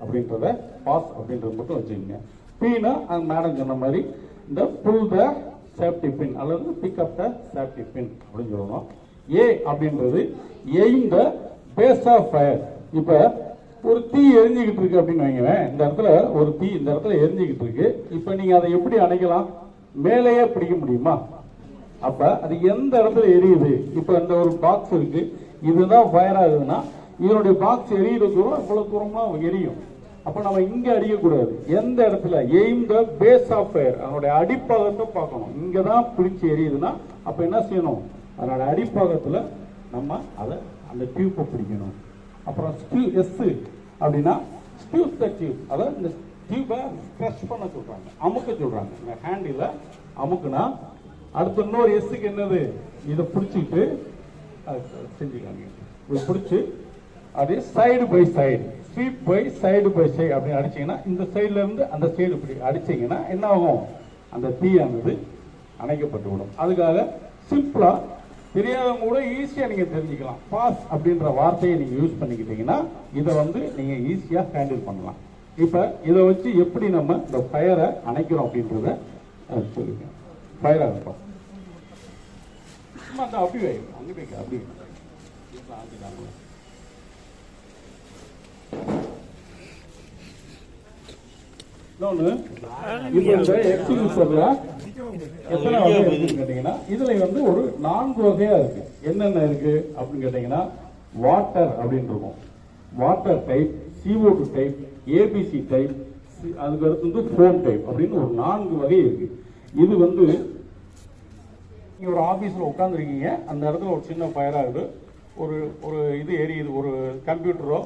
அப்படின்றத பாஸ் அப்படின்றத மட்டும் வச்சுக்கோங்க. பீனா அந்த மேடம் சொன்ன மாதிரி இந்த புல் த சேஃப்டி பின் அல்லது பிக்அப் த சேஃப்டி பின் அப்படின்னு சொல்லணும். ஏ அப்படின்றது aim the base of fire இப்போ ஒரு தீ எரிஞ்சுக்கிட்டு இருக்கு அப்படின்னு வைங்களேன் இந்த இடத்துல ஒரு தீ இந்த இடத்துல எரிஞ்சுக்கிட்டு இருக்கு. இப்போ நீங்கள் அதை எப்படி அணைக்கலாம்? மேலேயே பிடிக்க முடியுமா? அப்போ அது எந்த இடத்துல எரியுது? இப்போ இந்த ஒரு பாக்ஸ் இருக்கு. இதுதான் ஃபயர் ஆகுதுன்னா இதனுடைய பாக்ஸ் எரியிற தூரம் இவ்வளவு தூரமா எரியும். அப்ப நம்ம இங்க அடிக்கக்கூடாது. எந்த இடத்துல? Aim the base of fire அதனுடைய அடிப்பாகத்தை பார்க்கணும். இங்கே தான் பிடிச்சி எரியுதுன்னா அப்ப என்ன செய்யணும்? அதனோட அடிப்பாகத்துல நம்ம அதை அந்த டியூப்பை பிடிக்கணும். அப்புறம் ஸ்டியூ எஸ் அப்படின்னா ஸ்டியூஸ் த டியூப் அதாவது இந்த டியூப்பை ஸ்ட்ரெச் பண்ண சொல்றாங்க. அமுக்க சொல்றாங்க. இந்த ஹேண்டில் அமுக்குனா அடுத்து இன்னொரு எஸ்ஸுக்கு என்னது? இதை பிடிச்சிக்கிட்டு அது செஞ்சுக்காங்க இதை பிடிச்சி அது side by side sweep by side by side அப்படின்னு அடிச்சீங்கன்னா இந்த சைடுல இருந்து அந்த சைடு இப்படி அடிச்சீங்கன்னா என்ன ஆகும்? அந்த தீயானது அணைக்கப்பட்டு விடும். அதுக்காக சிம்பிளாக தெரியாதவங்க கூட ஈஸியாக நீங்கள் தெரிஞ்சுக்கலாம். பாஸ் அப்படின்ற வார்த்தையை நீங்கள் யூஸ் பண்ணிக்கிட்டீங்கன்னா இதை வந்து நீங்கள் ஈஸியாக ஹேண்டில் பண்ணலாம். இப்போ இதை வச்சு எப்படி நம்ம இந்த ஃபயரை அணைக்கிறோம் அப்படின்றத சொல்லுங்க. ஃபயராக இருக்கும் அப்படி அங்கே அப்படி வை. இப்ப ஆக்கிட்டாங்க. இன்னொன்னு இப்ப இந்த எக்ஸிபியூசர்ல எத்தனை வகை இருக்குன்னு கேட்டீங்கன்னா இதுல வந்து ஒரு நான்கு வகையா இருக்கு. என்னென்ன இருக்கு அப்படின்னு கேட்டீங்கன்னா வாட்டர் அப்படின்னு இருக்கும். Water type CO2 two type ABC type அதுக்கு அடுத்து வந்து ஃபோம் டைப் அப்படின்னு ஒரு நான்கு வகை இருக்கு. இது வந்து நீங்க ஒரு ஆபீஸ்ல உட்காந்துருக்கீங்க அந்த இடத்துல ஒரு சின்ன ஃபயர் ஆகுது ஒரு ஒரு இது எரியுது ஒரு கம்ப்யூட்டரோ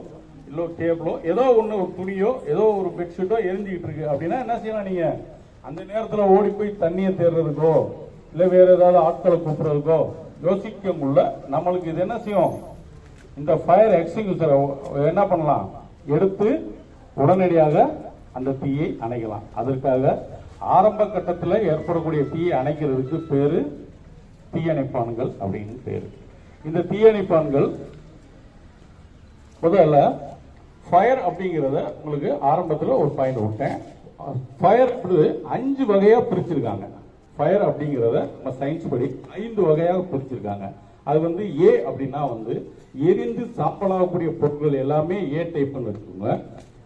இல்ல டேபிளோ ஏதோ ஒன்று ஒரு துணியோ ஏதோ ஒரு பெட்ஷீட்டோ எரிஞ்சிக்கிட்டு இருக்கு அப்படின்னா என்ன செய்யலாம் நீங்க? அந்த நேரத்தில் ஓடி போய் தண்ணியை தேடுறதுக்கோ இல்லை வேற ஏதாவது ஆட்களை கூப்பிடுறதுக்கோ யோசிக்க முடியல. நம்மளுக்கு இது என்ன செய்யும்? இந்த ஃபயர் எக்ஸிக்யூசரை என்ன பண்ணலாம்? எடுத்து உடனடியாக அந்த தீயை அணைக்கலாம். அதற்காக ஆரம்ப கட்டத்தில் ஏற்படக்கூடிய தீயை அணைக்கிறதுக்கு பேரு தீயணைப்பான்கள் அப்படின்னு பேரு. இந்த தீயணைப்பான்கள் முதல்ல ஃபயர் அப்படிங்கிறத உங்களுக்கு ஆரம்பத்தில் ஒரு பாயிண்ட் விட்டேன். ஃபயர் அஞ்சு வகையாக பிரிச்சிருக்காங்க. ஃபயர் அப்படிங்கிறத நம்ம சயின்ஸ் படி ஐந்து வகையாக பிரிச்சிருக்காங்க. அது வந்து ஏ அப்படின்னா வந்து எரிந்து சாம்பலாகக்கூடிய பொருட்கள் எல்லாமே ஏ டைப்னு வச்சுக்கோங்க.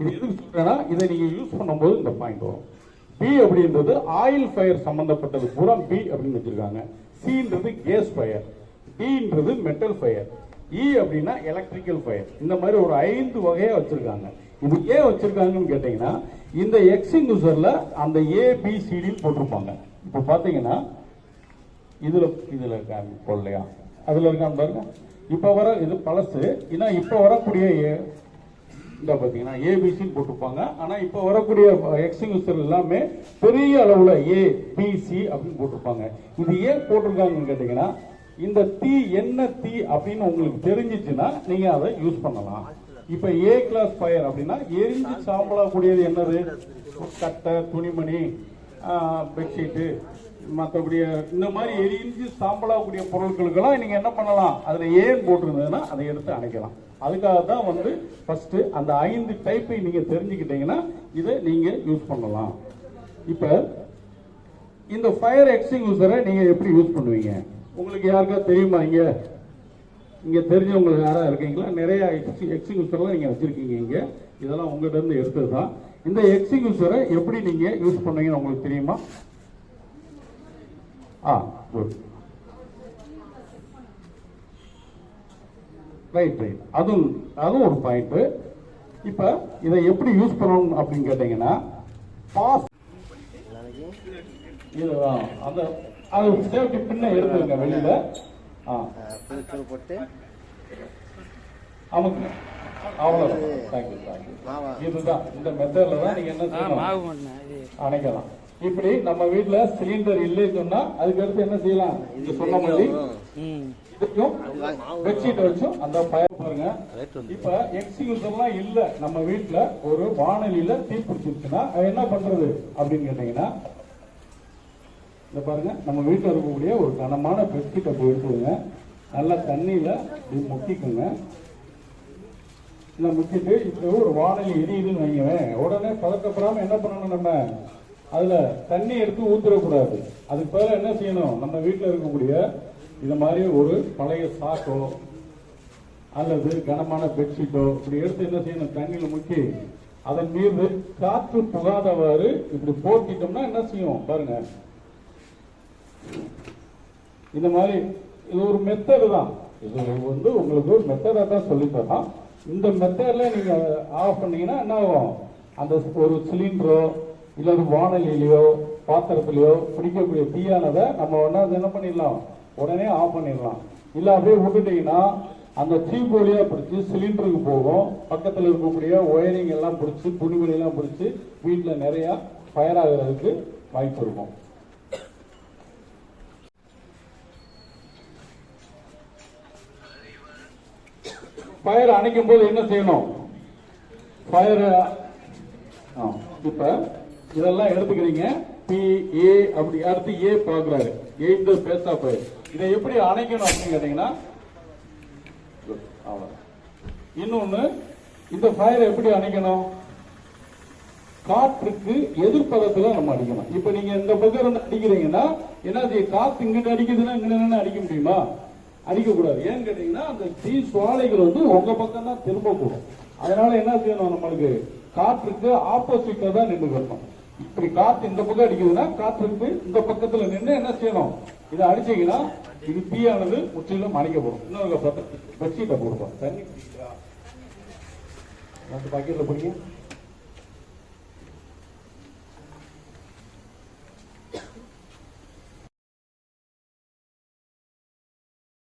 இது எதுக்கு சொல்றேன்னா இதை நீங்கள் யூஸ் பண்ணும்போது இந்த பாயிண்ட் வரும். பி அப்படின்றது ஆயில் ஃபயர் சம்பந்தப்பட்டது. பூரா பி அப்படின்னு வச்சிருக்காங்க. சின்றது கேஸ் ஃபயர் டின்றது மெட்டல் ஃபயர் இ அப்படின்னா எலக்ட்ரிக்கல் ஃபயர் இந்த மாதிரி ஒரு ஐந்து வகையை வச்சிருக்காங்க. இது ஏன் வச்சிருக்காங்கன்னு கேட்டீங்கன்னா இந்த எக்ஸிங்யூசர்ல அந்த ஏபிசிடின்னு போட்டிருப்பாங்க. இப்போ பார்த்தீங்கன்னா இதுல இதுல இருக்காங்க போடலையா அதுல இருக்கான் பாருங்க. இப்போ வர இது பழசு. ஏன்னா இப்போ வரக்கூடிய ஏ- இந்த பார்த்தீங்கன்னா ஏபிசின்னு போட்டிருப்பாங்க. ஆனால் இப்போ வரக்கூடிய எக்ஸ்டிங்யூசர் எல்லாமே பெரிய அளவில் ஏபிசி அப்படின்னு போட்டிருப்பாங்க. இது ஏன் போட்டிருக்காங்கன்னு கேட்டிங்கன்னா இந்த தீ என்ன தீ அப்படின்னு உங்களுக்கு தெரிஞ்சிச்சுன்னா நீங்க அதை யூஸ் பண்ணலாம். இப்ப ஏ கிளாஸ் ஃபயர் அப்படின்னா எரிஞ்சு சாம்பலாகக்கூடியது என்னது? கட்டை துணிமணி பெட்ஷீட்டு மற்றபடி இந்த மாதிரி எரிஞ்சு சாம்பலாகக்கூடிய பொருட்களுக்கெல்லாம் நீங்க என்ன பண்ணலாம்? அதுல ஏன் போட்டிருந்ததுன்னா அதை எடுத்து அணைக்கலாம். அதுக்காக தான் வந்து ஃபர்ஸ்ட் அந்த ஐந்து டைப்பை நீங்க தெரிஞ்சுக்கிட்டீங்கன்னா இதை நீங்க யூஸ் பண்ணலாம். இப்ப இந்த ஃபயர் எக்ஸ்டிங்யூசரை நீங்க எப்படி யூஸ் பண்ணுவீங்க? உங்களுக்கு யாருக்கா தெரியுமா இங்க? இங்க தெரிஞ்சவங்களுக்கு யாரா இருக்கீங்களா? நிறைய எக்ஸ்டிங்யூசர்லாம் நீங்க வச்சிருக்கீங்க இங்க. இதெல்லாம் இருந்து எடுத்தது தான் இந்த எக்ஸ்டிங்யூசரை எப்படி நீங்க யூஸ் பண்ணுவீங்கன்னு உங்களுக்கு தெரியுமா? ஆ குட் ரைட் ரைட் அதுவும் அதுவும் ஒரு பாயிண்ட் இப்ப இதை எப்படி யூஸ் பண்ணணும் அப்படின்னு கேட்டீங்கன்னா பாஸ் இது ஆ, அந்த அது சேஃப்டி பின்ன எடுத்துருங்க வெளியில. போட்டு அமுக்குங்க. அவ்வளவுதான். தேங்க்யூ தேங்க்யூ இதுதான். இந்த மெத்தட்ல தான் நீங்க என்ன செய்யணும்? அணைக்கலாம். இப்படி நம்ம வீட்ல சிலிண்டர் இல்லைன்னு சொன்னா அதுக்கு அடுத்து என்ன செய்யலாம்? இது சொன்ன மாதிரி பெட்ஷீட் வச்சும் அந்த ஃபயர் பாருங்க. இப்ப எக்ஸ்டிங்யூசர்லாம் இல்ல. நம்ம வீட்ல ஒரு வானலியில தீ பிடிச்சிருச்சுன்னா அது என்ன பண்றது? அப்படின்னு கேட்டீங்கன்னா இந்த பாருங்க நம்ம வீட்டில் இருக்கக்கூடிய ஒரு கனமான பெட்ஷீட்டை போய் நல்லா தண்ணியில் இப்படி முக்கிக்குங்க. இதை முக்கிட்டு இப்போ ஒரு வானலி எரியுதுன்னு வைங்கவேன் உடனே பதக்கப்படாமல் என்ன பண்ணணும் நம்ம? அதில் தண்ணி எடுத்து ஊற்றுறக்கூடாது அதுக்கு பதிலா என்ன செய்யணும்? நம்ம வீட்டில் இருக்கக்கூடிய இந்த மாதிரி ஒரு பழைய சாக்கோ அல்லது கனமான பெட்ஷீட்டோ இப்படி எடுத்து என்ன செய்யணும்? தண்ணியில் முக்கி அதன் மீது காற்று புகாதவாறு இப்படி போத்திட்டோம்னா என்ன செய்யும்? பாருங்கள் இந்த மாதிரி இது ஒரு மெத்தடு தான். இது வந்து உங்களுக்கு ஒரு மெத்தடாக தான் சொல்லி இந்த மெத்தடில் நீங்கள் ஆஃப் பண்ணீங்கன்னா என்ன ஆகும்? அந்த ஒரு சிலிண்டரோ இல்லை ஒரு வானொலியிலையோ பாத்திரத்துலையோ பிடிக்கக்கூடிய தீயானதை நம்ம ஒன்றா என்ன பண்ணிடலாம்? உடனே ஆஃப் பண்ணிடலாம். இல்லை அப்படியே விட்டுட்டீங்கன்னா அந்த டியூப் வழியா பிடிச்சி சிலிண்டருக்கு போகும். பக்கத்தில் இருக்கக்கூடிய ஒயரிங் எல்லாம் பிடிச்சி துணிமணி பிடிச்சி வீட்டில் நிறையா ஃபயர் ஆகுறதுக்கு வாய்ப்பு இருக்கும். ஃபயர் அணைக்கும் போது என்ன செய்யணும்? ஃபயர் இப்ப இதெல்லாம் எடுத்துக்கிறீங்க. பி ஏ அப்படி அடுத்து ஏ பாக்குறாரு எய்த் பேசா ஃபயர் இதை எப்படி அணைக்கணும் அப்படின்னு கேட்டீங்கன்னா Good. இன்னொன்னு இந்த ஃபயர் எப்படி அணைக்கணும்? காற்றுக்கு எதிர்ப்பதத்துல நம்ம அடிக்கணும். இப்ப நீங்க இந்த பக்கம் இருந்து அடிக்கிறீங்கன்னா என்ன செய்யும்? காத்து இங்கிட்டு அடிக்குதுன்னா இங்கிட்டு அடிக்க முடியுமா? அடிக்கக்கூடாது. ஏன்னு கேட்டீங்கன்னா அந்த தீ சுவாலைகள் வந்து உங்க பக்கம் தான் திரும்பக்கூடும். அதனால என்ன செய்யணும் நம்மளுக்கு? காற்றுக்கு ஆப்போசிட்ல தான் நின்றுக்கணும் இப்படி காத்து இந்த பக்கம் அடிக்குதுன்னா காற்றுக்கு இந்த பக்கத்துல நின்று என்ன செய்யணும்? இதை அடிச்சீங்கன்னா இது தீயானது முற்றிலும் அணைக்கப்படும். இன்னொரு பெட்ஷீட்டை போடுவோம் தண்ணி பிடிக்கிறா அந்த பக்கெட்ல